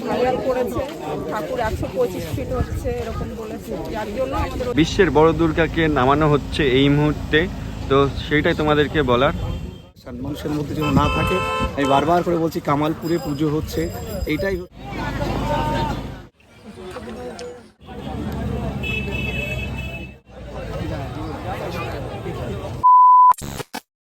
প্রতিমাটা করেছে। ঠাকুর একশো পঁচিশ ফিট হচ্ছে এরকম বলেছে। যার জন্য আমাদের বিশ্বের বড় দুর্গাকে নামানো হচ্ছে এই মুহূর্তে। তো সেইটাই তোমাদেরকে বলার। মানুষের মধ্যে যেন না থাকে আমি বারবার করে বলছি কামালপুরে পুজো হচ্ছে। এইটাই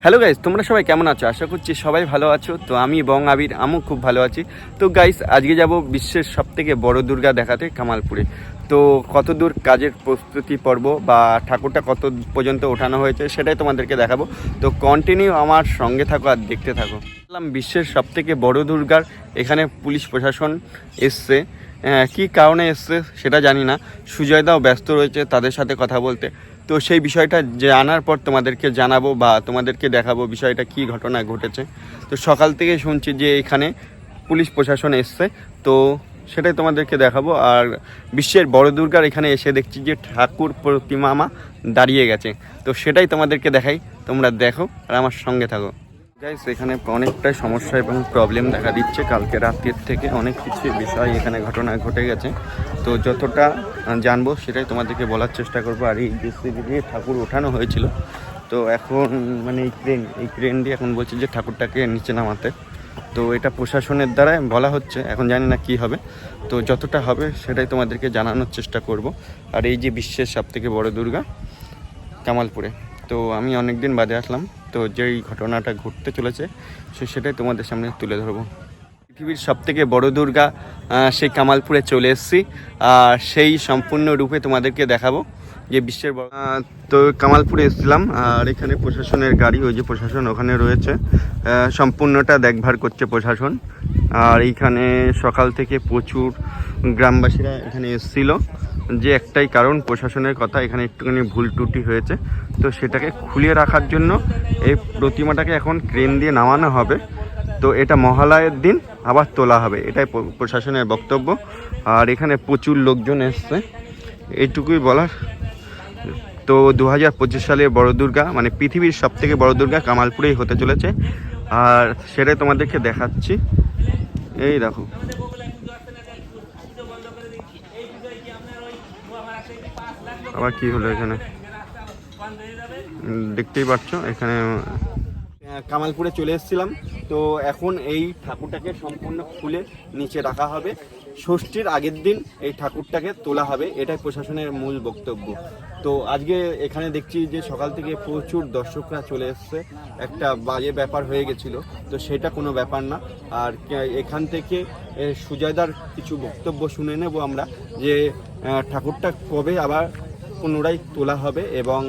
হ্যালো গাইস তোমরা সবাই কেমন আছো? আশা করছি সবাই ভালো আছো। তো আমি এবং আবির, আমিও খুব ভালো আছি। তো গাইস আজকে যাব বিশ্বের সব থেকে বড় দুর্গা দেখাতে কামালপুরে। তো কত দূর কাজের প্রস্তুতি পর্ব বা ঠাকুরটা কত পর্যন্ত ওঠানো হয়েছে সেটাই তোমাদেরকে দেখাবো। তো কন্টিনিউ আমার সঙ্গে থাকো আর দেখতে থাকো। বললাম, বিশ্বের সব থেকে বড় দুর্গার এখানে পুলিশ প্রশাসন এসছে। কী কারণে এসছে সেটা জানি না। সুজয়দাও ব্যস্ত রয়েছে তাদের সাথে কথা বলতে। তো সেই বিষয়টা জানার পর তোমাদেরকে জানাব বা তোমাদেরকে দেখাবো বিষয়টা কি ঘটনা ঘটেছে। তো সকাল থেকে শুনছি যে এখানে পুলিশ প্রশাসন এসছে। তো সেটাই তোমাদেরকে দেখাবো। আর বিশ্বের বড় দুর্গার এখানে এসে দেখছি যে ঠাকুর প্রতিমামা দাঁড়িয়ে গেছে। তো সেটাই তোমাদেরকে দেখাই। তোমরা দেখো আর আমার সঙ্গে থাকো। গাইস এখানে অনেকটাই সমস্যা এবং প্রবলেম দেখা দিচ্ছে। কালকে রাতের থেকে অনেক কিছু বিষয় এখানে ঘটনা ঘটে গেছে। তো যতটা জানব সেটাই তোমাদেরকে বলার চেষ্টা করব। আর এই জেসিবি দিয়ে ঠাকুর ওঠানো হয়েছিল। তো এখন মানে এই ক্রেন এই ক্রেন দিয়ে এখন বলছে যে ঠাকুরটাকে নিচে নামাতে। তো এটা প্রশাসনের দ্বারাই বলা হচ্ছে। এখন জানি না কি হবে। তো যতটা হবে সেটাই তোমাদেরকে জানানোর চেষ্টা করব। আর এই যে বিশ্বের সব থেকে বড় দুর্গা, কামালপুরে। তো আমি অনেক দিন বাদে আসলাম। তো যেই ঘটনাটা ঘটতে চলেছে, সে সেটাই তোমাদের সামনে তুলে ধরবো। পৃথিবীর সব থেকে বড় দুর্গা সেই কামালপুরে চলে এসেছি। আর সেই সম্পূর্ণ রূপে তোমাদেরকে দেখাবো যে বিশ্বের তো কামালপুরে এসেছিলাম, আর এখানে প্রশাসনের গাড়ি, ওই যে প্রশাসন ওখানে রয়েছে। সম্পূর্ণটা দেখভার করছে প্রশাসন। আর এইখানে সকাল থেকে প্রচুর গ্রামবাসীরা এখানে এসেছিল। যে একটাই কারণ, প্রশাসনের কথা, এখানে একটুখানি ভুল ত্রুটি হয়েছে। তো সেটাকে খুলিয়ে রাখার জন্য এই প্রতিমাটাকে এখন ক্রেন দিয়ে নামানো হবে। তো এটা মহালয়ের দিন, আবার তোলা হবে। এটাই প্রশাসনের বক্তব্য। আর এখানে প্রচুর লোকজন এসছে। এইটুকুই বলার। তো দু হাজার পঁচিশ সালের বড় দুর্গা মানে পৃথিবীর সব থেকে বড় দুর্গা কামালপুরেই হতে চলেছে। আর সেটাই তোমাদেরকে দেখাচ্ছি। এই দেখো। আবার কি হলো এখানে? দেখতেই পাচ্ছ, এখানে কামালপুরে চলে এসেছিলাম। তো এখন এই ঠাকুরটাকে সম্পূর্ণ খুলে নিচে রাখা হবে। ষষ্ঠীর আগের দিন এই ঠাকুরটাকে তোলা হবে। এটাই প্রশাসনের মূল বক্তব্য। তো আজকে এখানে দেখছি যে সকাল থেকে প্রচুর দর্শকরা চলে এসছে। একটা বাজে ব্যাপার হয়ে গেছিল। তো সেটা কোনো ব্যাপার না। আর এখান থেকে সুজয়দার কিছু বক্তব্য শুনে নেব আমরা যে ঠাকুরটা কবে আবার পুনরায় তোলা হবে এবং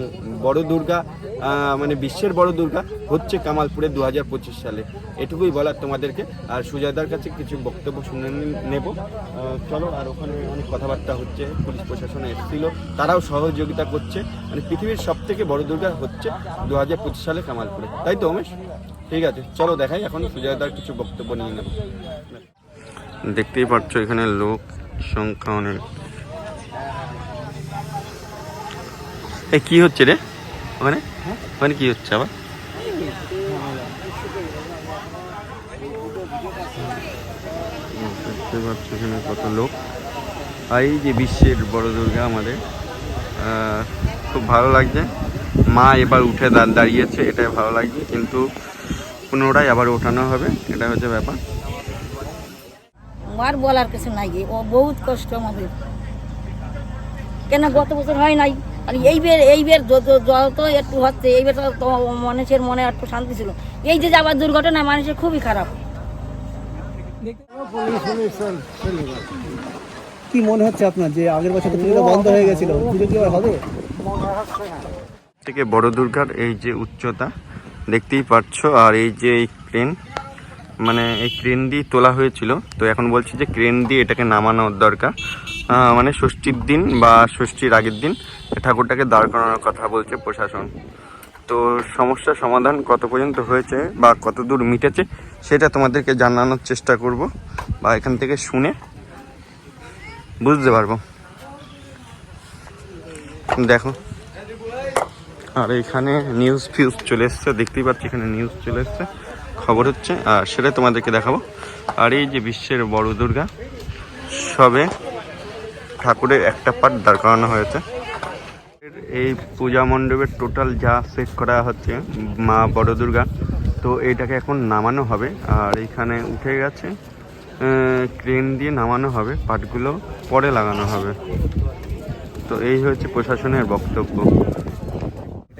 বড় দুর্গা মানে বিশ্বের বড় দুর্গা হচ্ছে কামালপুরে দু হাজার পঁচিশ সালে। এটুকুই বলার তোমাদেরকে। আর সুজয়দার কাছে কিছু বক্তব্য শুনে নেব। চলো, আর ওখানে অনেক কথাবার্তা হচ্ছে, পুলিশ প্রশাসন এসেছিল, তারাও সহযোগিতা করছে। মানে পৃথিবীর সব থেকে বড় দুর্গা হচ্ছে দু হাজার পঁচিশ সালে কামালপুরে। তাই তো, উমেশ? ঠিক আছে, চলো দেখাই, এখন সুজয়দার কিছু বক্তব্য নিয়ে নেব। দেখতেই পাচ্ছ এখানে লোক, সংখ্যা অনেক। এ কি হচ্ছে রে? ওখানে? ওখানে কি হচ্ছে আবার? দেখতে পাচ্ছ এখানে কত লোক। এই যে বিশ্বের বড় দুর্গা আমাদের খুব ভালো লাগছে। মা এবার উঠে দাঁড়িয়েছে এটাই ভালো লাগছে কিন্তু পুনরায় আবার ওঠানো হবে এটা হচ্ছে ব্যাপার। আর বলার কিছু নাই ও বহুত কষ্ট আমাদের। কেন গত বছর হয় নাই? আর এইবার এইবার যত যত একটু হচ্ছে এইবার তো মানুষের মনে একটু শান্তি ছিল। এই যে যাবার দুর্ঘটনা মানুষের খুবই খারাপ। কি মনে হচ্ছে আপনার যে আগের বছর তো পুজোটা বন্ধ হয়ে গেছিল? পুজো কি হবে? থেকে বড় দুর্গার এই যে উচ্চতা দেখতেই পাচ্ছ আর এই যে এই ক্রেন মানে এই ক্রেন দিয়ে তোলা হয়েছিল। তো এখন বলছি যে ক্রেন দিয়ে এটাকে নামানোর দরকার। মানে ষষ্ঠীর দিন বা ষষ্ঠীর আগের দিন ঠাকুরটাকে দাঁড় করানোর কথা বলছে প্রশাসন। তো সমস্যার সমাধান কত পর্যন্ত হয়েছে বা কত দূর মিটেছে সেটা তোমাদেরকে জানানোর চেষ্টা করব বা এখান থেকে শুনে বুঝতে পারব। দেখো। আর এখানে নিউজ ফিউজ চলে এসছে, দেখতেই পাচ্ছি এখানে নিউজ চলে এসছে, খবর হচ্ছে, আর সেটা তোমাদেরকে দেখাবো। আর এই যে বিশ্বের বড় দুর্গা, সবে ঠাকুরের একটা পার্ট দাঁড় করানো হয়েছে। এই পূজা মণ্ডপের টোটাল যা সেট করা হচ্ছে মা বড় দুর্গা তো এইটাকে এখন নামানো হবে। আর এখানে উঠে গেছে ক্রেন দিয়ে নামানো হবে পাটগুলো পরে লাগানো হবে। তো এই হচ্ছে প্রশাসনের বক্তব্য।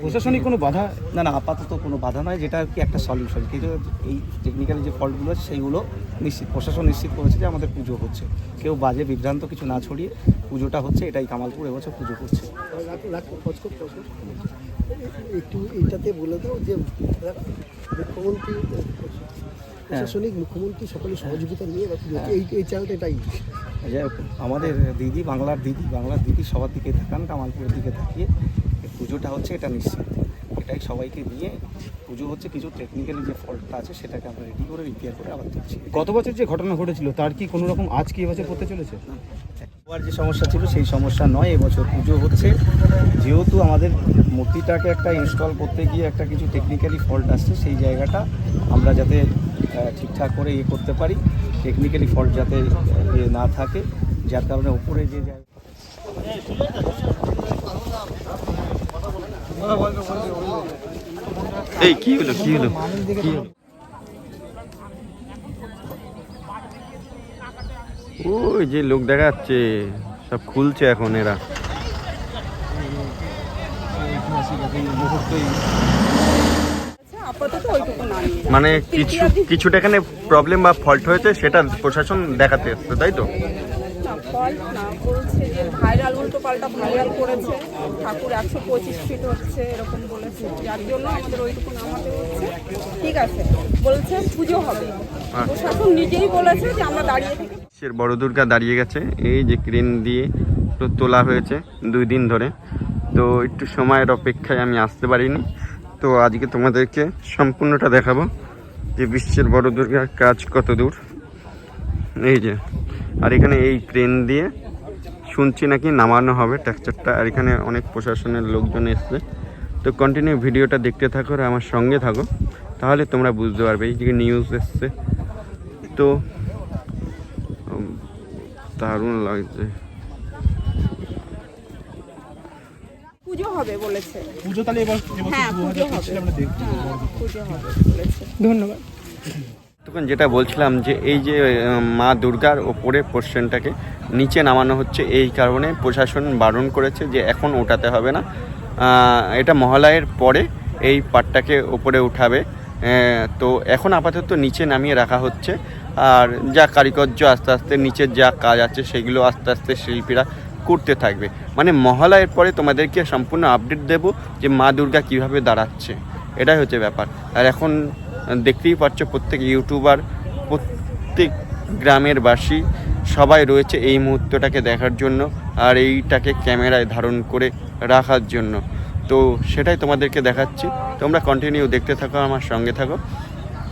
প্রশাসনিক কোনো বাধা না না আপাতত কোনো বাধা নয় যেটা আর কি একটা সলিউশন কিন্তু এই টেকনিক্যাল যে ফল্টগুলো আছে সেইগুলো নিশ্চিত প্রশাসন নিশ্চিত করেছে যে আমাদের পুজো হচ্ছে। কেউ বাজে বিভ্রান্ত কিছু না ছড়িয়ে পুজোটা হচ্ছে এটাই কামালপুর এবছর পুজো করছে। একটু এইটাতে বলে দাও যে মুখ্যমন্ত্রী প্রশাসনিক মুখ্যমন্ত্রী সকলের সহযোগিতা নিয়ে। এই এই চ্যানেলটা এটাই। আমাদের দিদি বাংলার দিদি বাংলার দিদি সবার দিকে তাকান কামালপুরের দিকে তাকিয়ে। এই পুজোটা হচ্ছে এটা নিশ্চিত। এটাই সবাইকে নিয়ে পুজো হচ্ছে কিছু টেকনিক্যালি যে ফল্টটা আছে সেটাকে আমরা রেডি করে রিপেয়ার করে আবার দিচ্ছি। গত বছর যে ঘটনা ঘটেছিল তার কি কোনো রকম আজ কি এবছর করতে চলেছে? আর যে সমস্যা ছিল সেই সমস্যা নয় এবছর পুজো হচ্ছে। যেহেতু আমাদের মূর্তিটাকে একটা ইনস্টল করতে গিয়ে একটা কিছু টেকনিক্যালি ফল্ট আসছে সেই জায়গাটা আমরা যাতে ঠিকঠাক করে ইয়ে করতে পারি টেকনিক্যালি ফল্ট যাতে ইয়ে না থাকে যার কারণে উপরে যে জায়গা এই, কি হলো কি হলো? ওই যে লোক দেখা যাচ্ছে সব খুলছে এখন এরা মানে কিছু, কিছুটা এখানে প্রবলেম বা ফল্ট হয়েছে, সেটা প্রশাসন দেখাতে এসছে, তাই তো ফল্ট না বলছে যে ভাইরাল উল্টো পাল্টা ভাইরাল করেছে। ঠাকুর একশো পঁচিশ ফিট হচ্ছে এরকম বলেছে। যার জন্য আমাদের ওইটুকু নামাতে হচ্ছে। ঠিক আছে বলছে পুজো হবে। প্রশাসন নিজেই বলেছে যে আমরা দাঁড়িয়ে থেকে বিশ্বের বড় দুর্গা দাঁড়িয়ে গেছে। এই যে ক্রেন দিয়ে তো তোলা হয়েছে দুই দিন ধরে। তো একটু সময়ের অপেক্ষায় আমি আসতে পারিনি। তো আজকে তোমাদেরকে সম্পূর্ণটা দেখাবো যে বিশ্বের বড় দুর্গার কাজ কত দূর। এই যে আর এখানে এই ক্রেন দিয়ে শুনছি নাকি নামানো হবে ট্যাকচারটা আর এখানে অনেক প্রশাসনের লোকজন এসছে। তো কন্টিনিউ ভিডিওটা দেখতে থাকো আর আমার সঙ্গে থাকো। তাহলে তোমরা বুঝতে পারবে এই যে নিউজ এসছে। তো দারুণ লাগছে। পুজো হবে বলেছে। পুজো তাহলে এবার হ্যাঁ পুজো হবে। হ্যাঁ, পুজো হবে বলেছে। ধন্যবাদ। তখন যেটা বলছিলাম যে এই যে মা দুর্গার ওপরে পোর্শনটাকে নিচে নামানো হচ্ছে, এই কারণে প্রশাসন বারণ করেছে যে এখন ওঠাতে হবে না। এটা মহালয়ের পরে এই পাটটাকে ওপরে উঠাবে। তো এখন আপাতত নিচে নামিয়ে রাখা হচ্ছে। আর যা কারিকর্য আস্তে আস্তে নিচের যা কাজ আছে, সেগুলো আস্তে আস্তে শিল্পীরা করতে থাকবে। মানে মহালয়ের পরে তোমাদেরকে সম্পূর্ণ আপডেট দেব যে মা দুর্গা কীভাবে দাঁড়াচ্ছে। এটাই হচ্ছে ব্যাপার। আর এখন দেখতেই পাচ্ছ প্রত্যেক ইউটিউবার, প্রত্যেক গ্রামের বাসী, সবাই রয়েছে এই মুহূর্তটাকে দেখার জন্য আর এইটাকে ক্যামেরায় ধারণ করে রাখার জন্য। তো সেটাই তোমাদেরকে দেখাচ্ছি। তোমরা কন্টিনিউ দেখতে থাকো, আমার সঙ্গে থাকো।